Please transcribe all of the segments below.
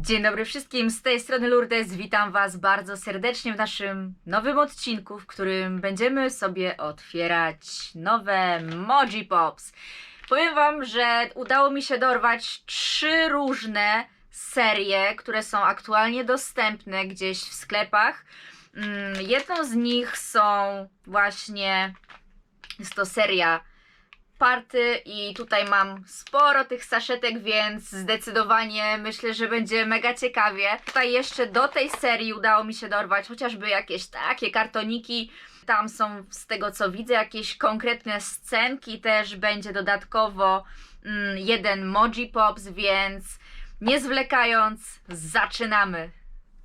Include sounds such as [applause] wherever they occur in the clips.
Dzień dobry wszystkim, z tej strony Lourdes. Witam Was bardzo serdecznie w naszym nowym odcinku, w którym będziemy sobie otwierać nowe Moji Pops. Powiem Wam, że udało mi się dorwać trzy różne serie, które są aktualnie dostępne gdzieś w sklepach. Mm, Jedną z nich są właśnie, jest to seria party i tutaj mam sporo tych saszetek, więc zdecydowanie myślę, że będzie mega ciekawie. Tutaj jeszcze do tej serii udało mi się dorwać chociażby jakieś takie kartoniki. Tam są z tego co widzę jakieś konkretne scenki, też będzie dodatkowo mm, jeden Moji Pops, więc nie zwlekając, zaczynamy.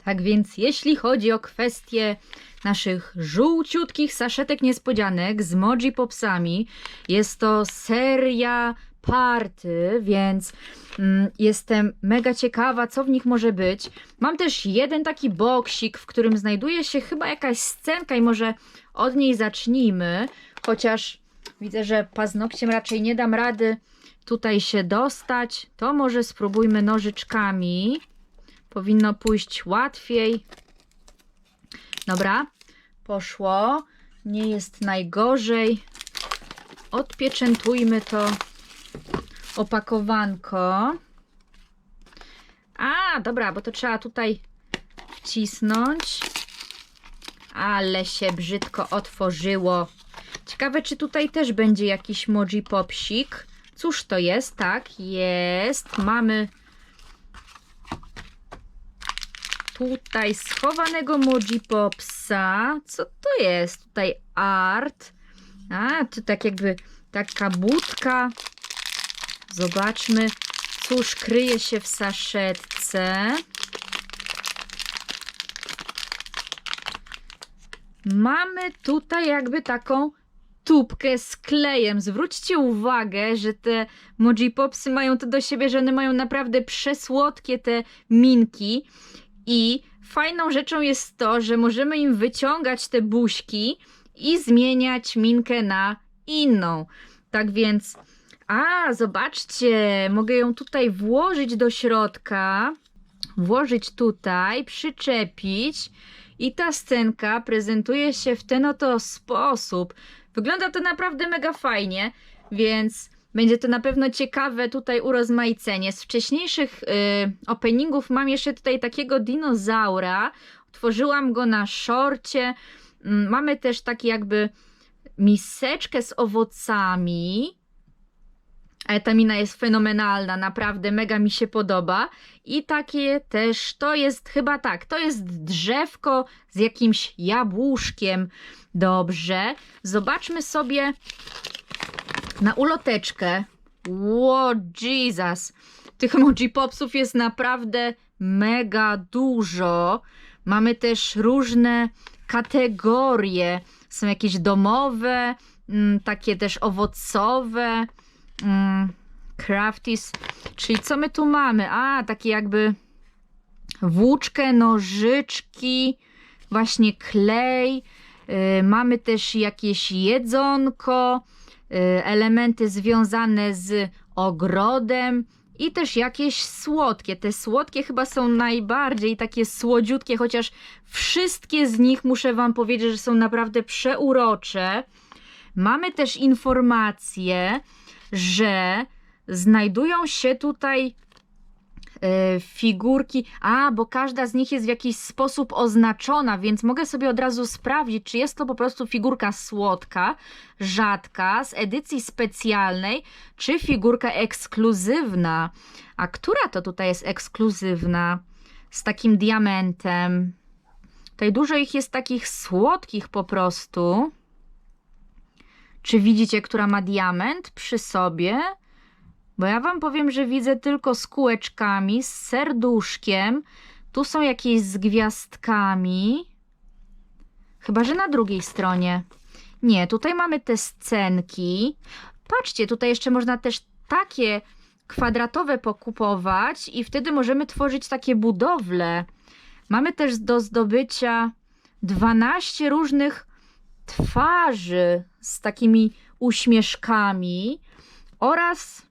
Tak więc jeśli chodzi o kwestię naszych żółciutkich saszetek niespodzianek z Moji Popsami, jest to seria party, więc mm, jestem mega ciekawa, co w nich może być. Mam też jeden taki boksik, w którym znajduje się chyba jakaś scenka i może od niej zacznijmy, chociaż widzę, że paznokciem raczej nie dam rady tutaj się dostać, to może spróbujmy nożyczkami. Powinno pójść łatwiej. Dobra, poszło. Nie jest najgorzej. Odpieczętujmy to opakowanko. A, dobra, bo to trzeba tutaj wcisnąć. Ale się brzydko otworzyło. Ciekawe, czy tutaj też będzie jakiś Moji Popsik. Cóż to jest? Tak, jest. Mamy tutaj schowanego Moji Popsa. Co to jest? Tutaj art. A, to tak jakby taka budka. Zobaczmy, cóż kryje się w saszetce. Mamy tutaj jakby taką tubkę z klejem. Zwróćcie uwagę, że te Moji Popsy mają to do siebie, że one mają naprawdę przesłodkie te minki. I fajną rzeczą jest to, że możemy im wyciągać te buźki i zmieniać minkę na inną. Tak więc, a zobaczcie, mogę ją tutaj włożyć do środka, włożyć tutaj, przyczepić i ta scenka prezentuje się w ten oto sposób. Wygląda to naprawdę mega fajnie, więc będzie to na pewno ciekawe tutaj urozmaicenie. Z wcześniejszych y, openingów mam jeszcze tutaj takiego dinozaura. Otworzyłam go na szorcie. Mm, Mamy też taki jakby miseczkę z owocami. Ale ta mina jest fenomenalna, naprawdę mega mi się podoba. I takie też, to jest chyba tak, to jest drzewko z jakimś jabłuszkiem. Dobrze, zobaczmy sobie na uloteczkę. Ło, Jesus! Tych emoji popsów jest naprawdę mega dużo. Mamy też różne kategorie. Są jakieś domowe, mm, takie też owocowe, mm, crafties. Czyli co my tu mamy? A, takie jakby włóczkę, nożyczki, właśnie klej. Yy, mamy też jakieś jedzonko, elementy związane z ogrodem i też jakieś słodkie. Te słodkie chyba są najbardziej takie słodziutkie, chociaż wszystkie z nich muszę Wam powiedzieć, że są naprawdę przeurocze. Mamy też informację, że znajdują się tutaj figurki. A, bo każda z nich jest w jakiś sposób oznaczona, więc mogę sobie od razu sprawdzić, czy jest to po prostu figurka słodka, rzadka, z edycji specjalnej, czy figurka ekskluzywna. A która to tutaj jest ekskluzywna? Z takim diamentem. Tutaj dużo ich jest takich słodkich po prostu. Czy widzicie, która ma diament przy sobie? Bo ja wam powiem, że widzę tylko z kółeczkami, z serduszkiem. Tu są jakieś z gwiazdkami. Chyba, że na drugiej stronie. Nie, tutaj mamy te scenki. Patrzcie, tutaj jeszcze można też takie kwadratowe pokupować i wtedy możemy tworzyć takie budowle. Mamy też do zdobycia 12 różnych twarzy z takimi uśmieszkami oraz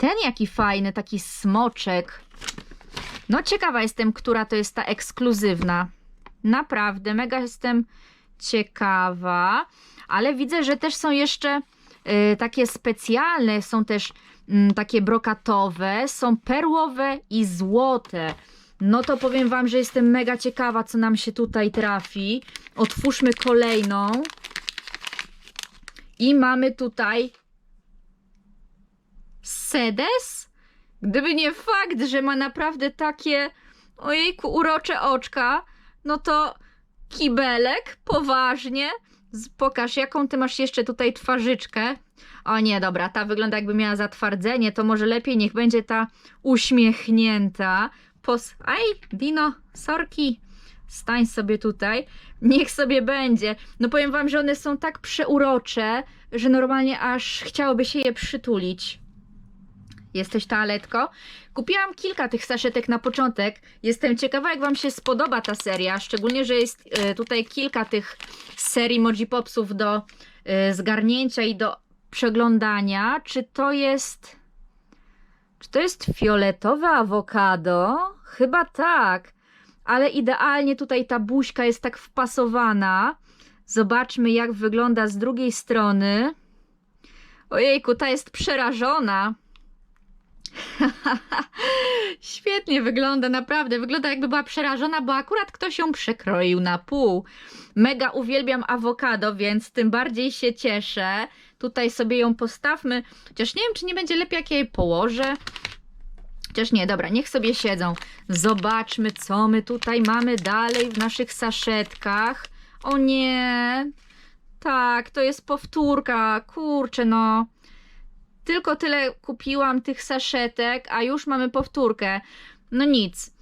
ten jaki fajny, taki smoczek. No ciekawa jestem, która to jest ta ekskluzywna. Naprawdę, mega jestem ciekawa. Ale widzę, że też są jeszcze y, takie specjalne, są też mm, takie brokatowe, są perłowe i złote. No to powiem Wam, że jestem mega ciekawa, co nam się tutaj trafi. Otwórzmy kolejną. I mamy tutaj sedes. Gdyby nie fakt, że ma naprawdę takie ojejku urocze oczka, no to kibelek, poważnie. Pokaż, jaką ty masz jeszcze tutaj twarzyczkę. O nie, dobra, ta wygląda jakby miała zatwardzenie, to może lepiej niech będzie ta uśmiechnięta. Pos... Aj, Dino, sorki, stań sobie tutaj. Niech sobie będzie. No powiem wam, że one są tak przeurocze, że normalnie aż chciałoby się je przytulić. Jesteś toaletko? Kupiłam kilka tych saszetek na początek. Jestem ciekawa, jak Wam się spodoba ta seria. Szczególnie, że jest e, tutaj kilka tych serii Moji Popsów do e, zgarnięcia i do przeglądania. Czy to jest. Czy to jest fioletowe awokado? Chyba tak. Ale idealnie tutaj ta buźka jest tak wpasowana. Zobaczmy, jak wygląda z drugiej strony. Ojejku, ta jest przerażona. [laughs] Świetnie wygląda, naprawdę. Wygląda jakby była przerażona, bo akurat ktoś ją przekroił na pół. Mega uwielbiam awokado, więc tym bardziej się cieszę. Tutaj sobie ją postawmy. Chociaż nie wiem, czy nie będzie lepiej, jak ja położę. Chociaż nie, dobra, niech sobie siedzą. Zobaczmy, co my tutaj mamy dalej w naszych saszetkach. O nie. Tak, to jest powtórka. Kurczę, no. Tylko tyle kupiłam tych saszetek, a już mamy powtórkę. No nic.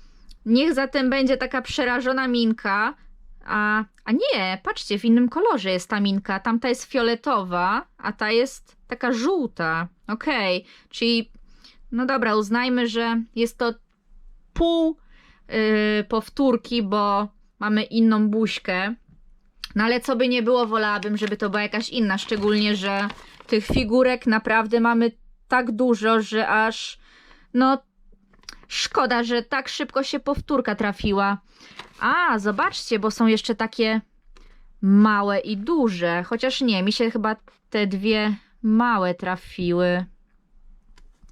Niech zatem będzie taka przerażona minka. A, a nie, patrzcie, w innym kolorze jest ta minka. Tamta jest fioletowa, a ta jest taka żółta. Okej, czyli no dobra, uznajmy, że jest to pół yy, powtórki, bo mamy inną buźkę. No ale co by nie było, wolałabym, żeby to była jakaś inna, szczególnie, że tych figurek naprawdę mamy tak dużo, że aż no szkoda, że tak szybko się powtórka trafiła. A, zobaczcie, bo są jeszcze takie małe i duże, chociaż nie, mi się chyba te dwie małe trafiły.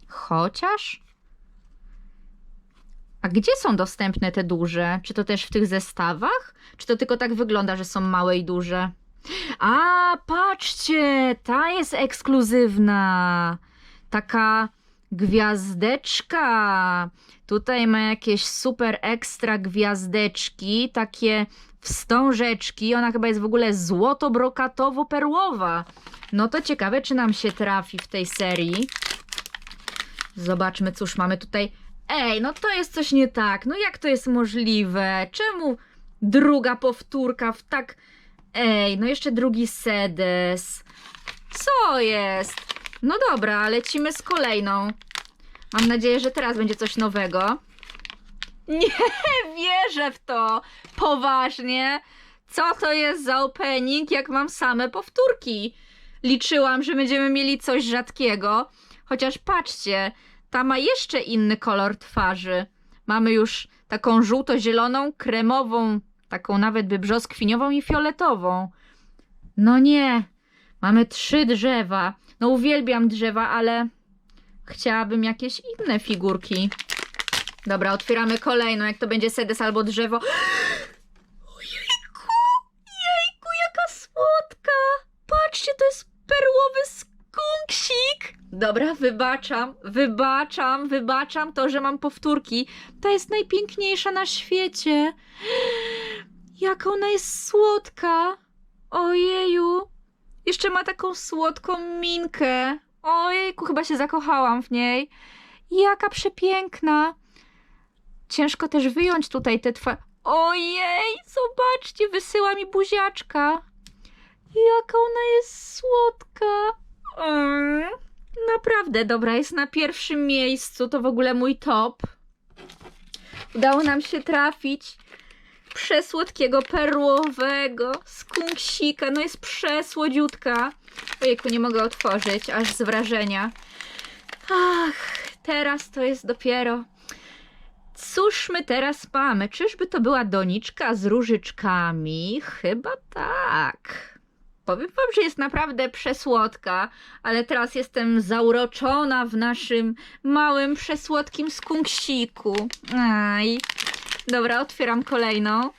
Chociaż? A gdzie są dostępne te duże? Czy to też w tych zestawach? Czy to tylko tak wygląda, że są małe i duże? A, patrzcie, ta jest ekskluzywna. Taka gwiazdeczka. Tutaj ma jakieś super ekstra gwiazdeczki, takie wstążeczki. Ona chyba jest w ogóle złoto-brokatowo-perłowa. No to ciekawe, czy nam się trafi w tej serii. Zobaczmy, cóż mamy tutaj. Ej, no to jest coś nie tak. No jak to jest możliwe? Czemu druga powtórka w tak. Ej, no jeszcze drugi sedes. Co jest? No dobra, lecimy z kolejną. Mam nadzieję, że teraz będzie coś nowego. Nie [laughs] wierzę w to. Poważnie. Co to jest za opening, jak mam same powtórki? Liczyłam, że będziemy mieli coś rzadkiego. Chociaż patrzcie, ta ma jeszcze inny kolor twarzy. Mamy już taką żółto-zieloną, kremową, taką nawet by brzoskwiniową i fioletową. No nie, mamy trzy drzewa. No uwielbiam drzewa, ale chciałabym jakieś inne figurki. Dobra, otwieramy kolejną, jak to będzie sedes albo drzewo. [gasps] Ojejku, jejku, jaka słodka. Patrzcie, to jest perłowy skunksik. Dobra, wybaczam, wybaczam, wybaczam to, że mam powtórki. Ta jest najpiękniejsza na świecie. [gasps] Jak ona jest słodka. Ojeju. Jeszcze ma taką słodką minkę. Ojejku, chyba się zakochałam w niej. Jaka przepiękna. Ciężko też wyjąć tutaj te twa... Ojej, zobaczcie, wysyła mi buziaczka. Jaka ona jest słodka. Mm, naprawdę dobra, jest na pierwszym miejscu. To w ogóle mój top. Udało nam się trafić przesłodkiego perłowego skunksika. No jest przesłodziutka. Ojejku, nie mogę otworzyć, aż z wrażenia. Ach, teraz to jest dopiero cóż my teraz mamy? Czyżby to była doniczka z różyczkami? Chyba tak. Powiem wam, że jest naprawdę przesłodka, ale teraz jestem zauroczona w naszym małym, przesłodkim skunksiku. Aj. Dobra, otwieram kolejną.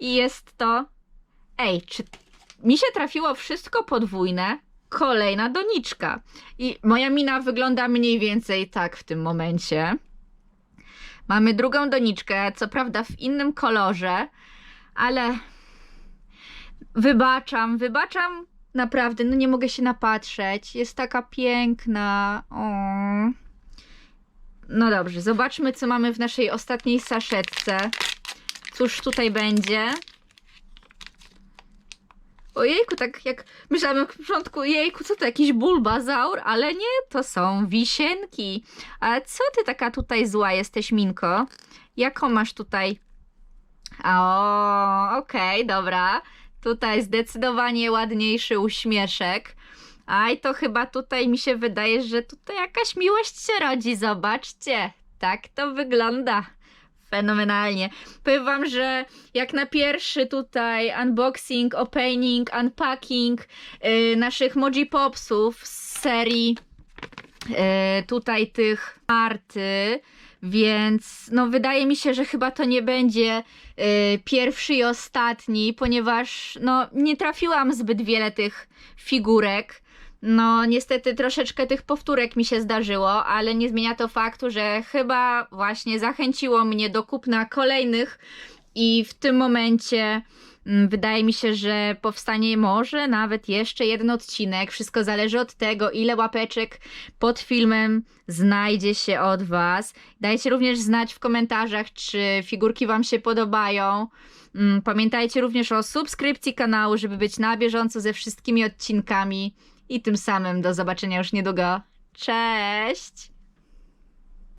I jest to... Ej, czy mi się trafiło wszystko podwójne? Kolejna doniczka. I moja mina wygląda mniej więcej tak w tym momencie. Mamy drugą doniczkę, co prawda w innym kolorze, ale wybaczam, wybaczam naprawdę, no nie mogę się napatrzeć. Jest taka piękna. O. No dobrze, zobaczmy, co mamy w naszej ostatniej saszetce. Cóż tutaj będzie? Ojejku, tak jak myślałam na początku, jejku, co to jakiś bulbazaur, ale nie, to są wisienki. A co ty taka tutaj zła jesteś, Minko? Jaką masz tutaj? O, okej, dobra. Tutaj zdecydowanie ładniejszy uśmieszek. Aj, to chyba tutaj mi się wydaje, że tutaj jakaś miłość się rodzi. Zobaczcie, tak to wygląda. Fenomenalnie. Powiem wam, że jak na pierwszy tutaj unboxing, opening, unpacking yy, naszych Moji Popsów z serii yy, tutaj tych Marty, więc no wydaje mi się, że chyba to nie będzie yy, pierwszy i ostatni, ponieważ no nie trafiłam zbyt wiele tych figurek. No, niestety troszeczkę tych powtórek mi się zdarzyło, ale nie zmienia to faktu, że chyba właśnie zachęciło mnie do kupna kolejnych i w tym momencie mm, wydaje mi się, że powstanie może nawet jeszcze jeden odcinek. Wszystko zależy od tego, ile łapeczek pod filmem znajdzie się od Was. Dajcie również znać w komentarzach, czy figurki Wam się podobają. Mm, Pamiętajcie również o subskrypcji kanału, żeby być na bieżąco ze wszystkimi odcinkami. I tym samym do zobaczenia już niedługo. Cześć!